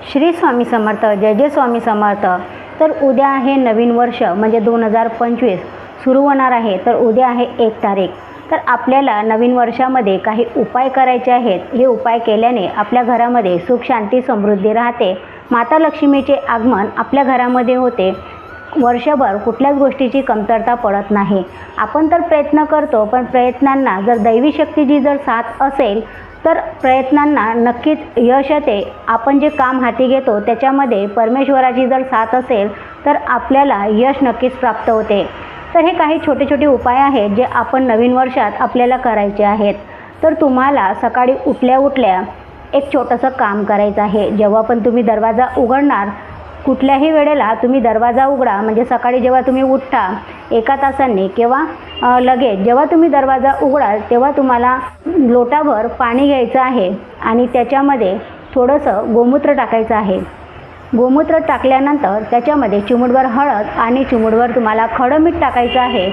श्री स्वामी समर्थ जय जय स्वामी समर्थ. तर उद्या आहे नवीन वर्ष म्हणजे दोन हजार पंचवीस सुरू होणार आहे. तर उद्या आहे एक तारीख. तर आपल्याला नवीन वर्षामध्ये काही उपाय करायचे आहेत. हे उपाय केल्याने आपल्या घरामध्ये सुख शांती समृद्धी राहते. माता लक्ष्मीचे आगमन आपल्या घरामध्ये होते. वर्षभर कुठल्याच गोष्टीची कमतरता पडत नाही. आपण तर प्रयत्न करतो पण प्रयत्नांना जर दैवी शक्तीची जर साथ असेल तर प्रयत्नांना नक्कीच यश येते. आपण जे काम हाती घेतो त्याच्यामध्ये परमेश्वराची जर साथ असेल तर आपल्याला यश नक्कीच प्राप्त होते. तर हे काही छोटे छोटे उपाय आहेत जे आपण नवीन वर्षात आपल्याला करायचे आहेत. तर तुम्हाला सकाळी उठल्या उठल्या एक छोटंसं काम करायचं आहे. जेव्हा पण तुम्ही दरवाजा उघडणार कुठल्याही वेळेला तुम्ही दरवाजा उघडा म्हणजे सकाळी जेव्हा तुम्ही उठता एका तासांनी किंवा लगेच जेव्हा तुम्ही दरवाजा उघडाल तेव्हा तुम्हाला लोटाभर पाणी घ्यायचं आहे आणि त्याच्यामध्ये थोडंसं गोमूत्र टाकायचं आहे. गोमूत्र टाकल्यानंतर त्याच्यामध्ये चिमुडवर हळद आणि चिमुडवर तुम्हाला खडं मीठ टाकायचं आहे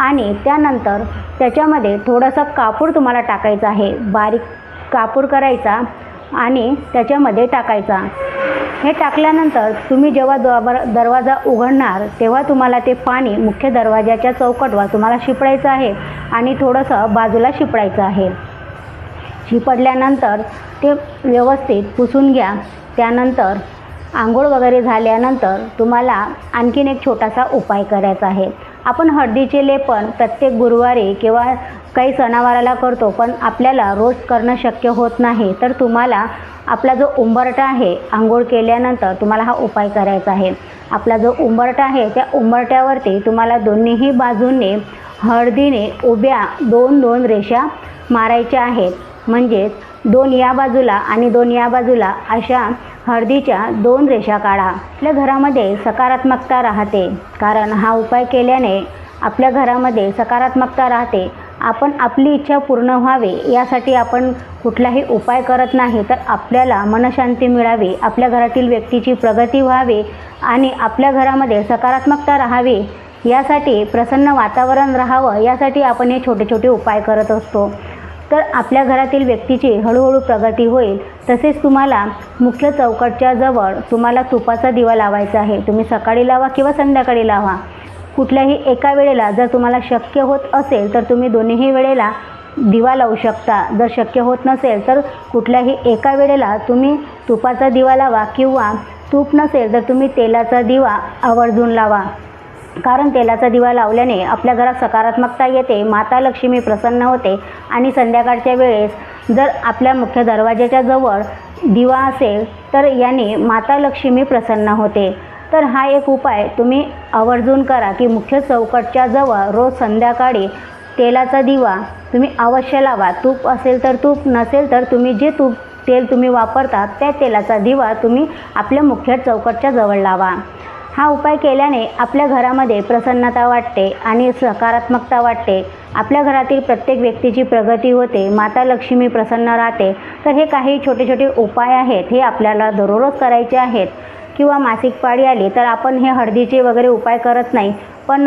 आणि त्यानंतर त्याच्यामध्ये थोडंसं कापूर तुम्हाला टाकायचं आहे. बारीक कापूर करायचा आणि त्याच्यामध्ये टाकायचा. हे टाकल्यानंतर तुम्ही जेव्हा दरवा दरवाजा उघडणार तेव्हा तुम्हाला ते पाणी मुख्य दरवाजाच्या चौकटवर तुम्हाला शिपडायचं आहे आणि थोडंसं बाजूला शिपडायचं आहे. शिपडल्यानंतर ते व्यवस्थित पुसून घ्या. त्यानंतर आंघोळ वगैरे झाल्यानंतर तुम्हाला आणखीन एक छोटासा उपाय करायचा आहे. आपण हळदीचे लेपन प्रत्येक गुरुवारी किंवा काही सणावाराला करतो पण आपल्याला रोज करणं शक्य होत नाही. तर तुम्हाला आपला जो उंबरटा आहे आंघोळ केल्यानंतर तुम्हाला हा उपाय करायचा आहे. आपला जो उंबरटा आहे त्या उंबरट्यावरती तुम्हाला दोन्हीही बाजूने हळदीने उभ्या दोन दोन रेषा मारायच्या आहेत. म्हणजेच दोन या बाजूला आणि दोन या बाजूला अशा हळदीच्या दोन रेषा काढा. आपल्या घरामध्ये सकारात्मकता राहते. कारण हा उपाय केल्याने आपल्या घरामध्ये सकारात्मकता राहते. आपण आपली इच्छा पूर्ण व्हावे यासाठी आपण कुठलाही उपाय करत नाही तर आपल्याला मनशांती मिळावी आपल्या घरातील व्यक्तीची प्रगती व्हावी आणि आपल्या घरामध्ये सकारात्मकता राहावी. यासाठी प्रसन्न वातावरण राहावं यासाठी आपण हे छोटे छोटे उपाय करत असतो. तर आपल्या घरातील व्यक्तीची हळूहळू प्रगती होईल. तसेच तुम्हाला मुख्य चौकटच्या जवळ तुम्हाला तुपाचा दिवा लावायचा आहे. तुम्ही सकाळी लावा किंवा संध्याकाळी लावा. कुठल्याही एका वेळेला जर तुम्हाला शक्य होत असेल तर तुम्ही दोन्हीही वेळेला दिवा लावू शकता. जर शक्य होत नसेल तर कुठल्याही एका वेळेला तुम्ही तुपाचा दिवा लावा किंवा तूप नसेल तर तुम्ही तेलाचा दिवा आवर्जून लावा. कारण तेलाचा दिवा लावल्याने आपल्या घरात सकारात्मकता येते माता लक्ष्मी प्रसन्न होते आणि संध्याकाळच्या वेळेस जर आपल्या मुख्य दरवाजाच्या जवळ दिवा असेल तर याने माता लक्ष्मी प्रसन्न होते. तर हा एक उपाय तुम्ही आवर्जून करा की मुख्य चौकटच्या जवळ रोज संध्याकाळी तेलाचा दिवा तुम्ही अवश्य लावा. तूप असेल तर तूप नसेल तर तुम्ही जे तूप तेल तुम्ही वापरता त्या तेलाचा दिवा तुम्ही आपल्या मुख्य चौकटच्या जवळ लावा. हा उपाय केल्याने आपल्या घरामध्ये प्रसन्नता वाटते आणि सकारात्मकता वाटते. आपल्या घरातील प्रत्येक व्यक्तीची प्रगती होते माता लक्ष्मी प्रसन्न राहते. तर हे काही छोटे छोटे उपाय आहेत हे आपल्याला दररोज करायचे आहेत. किंवा मासिक पाळी आली तर आपण हे हळदीचे वगैरे उपाय करत नाही. पण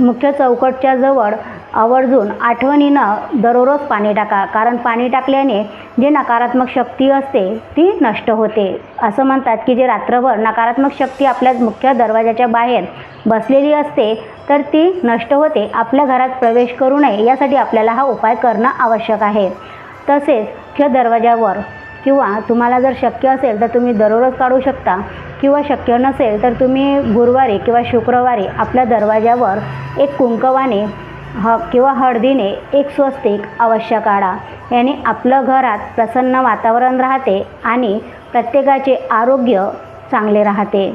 मुख्य चौकटच्या जवळ आवर्जून आठवणीनं दररोज पाणी टाका. कारण पाणी टाकल्याने जे नकारात्मक शक्ती असते ती नष्ट होते. असं म्हणतात की जे रात्रभर नकारात्मक शक्ती आपल्या मुख्य दरवाजाच्या बाहेर बसलेली असते तर ती नष्ट होते. आपल्या घरात प्रवेश करू नये यासाठी आपल्याला हा उपाय करणं आवश्यक आहे. तसेच मुख्य दरवाजावर किंवा तुम्हाला जर शक्य असेल तर तुम्ही दररोज काढू शकता. किंवा शक्य नसेल तर तुम्ही गुरुवारी किंवा शुक्रवारी आपल्या दरवाजावर एक कुंकवाने ह किंवा हळदीने एक स्वस्तिक अवश्य काढा. याने आपलं घरात प्रसन्न वातावरण राहते आणि प्रत्येकाचे आरोग्य चांगले राहते.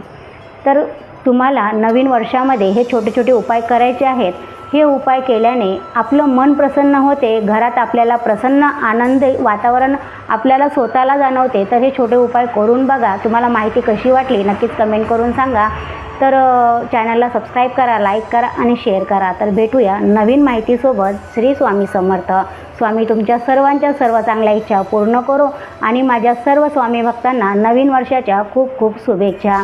तर तुम्हाला नवीन वर्षामध्ये हे छोटे छोटे उपाय करायचे आहेत. हे उपाय केल्याने आपलं मन प्रसन्न होते घरात आपल्याला प्रसन्न आनंद वातावरण आपल्याला स्वतःला जाणवते. तर हे छोटे उपाय करून बघा. तुम्हाला माहिती कशी वाटली नक्कीच कमेंट करून सांगा. तर चॅनलला सबस्क्राईब करा लाईक करा आणि शेअर करा. तर भेटूया नवीन माहितीसोबत. श्री स्वामी समर्थ. स्वामी तुमच्या सर्वांच्या सर्व चांगल्या इच्छा पूर्ण करो आणि माझ्या सर्व स्वामी भक्तांना नवीन वर्षाच्या खूप खूप शुभेच्छा.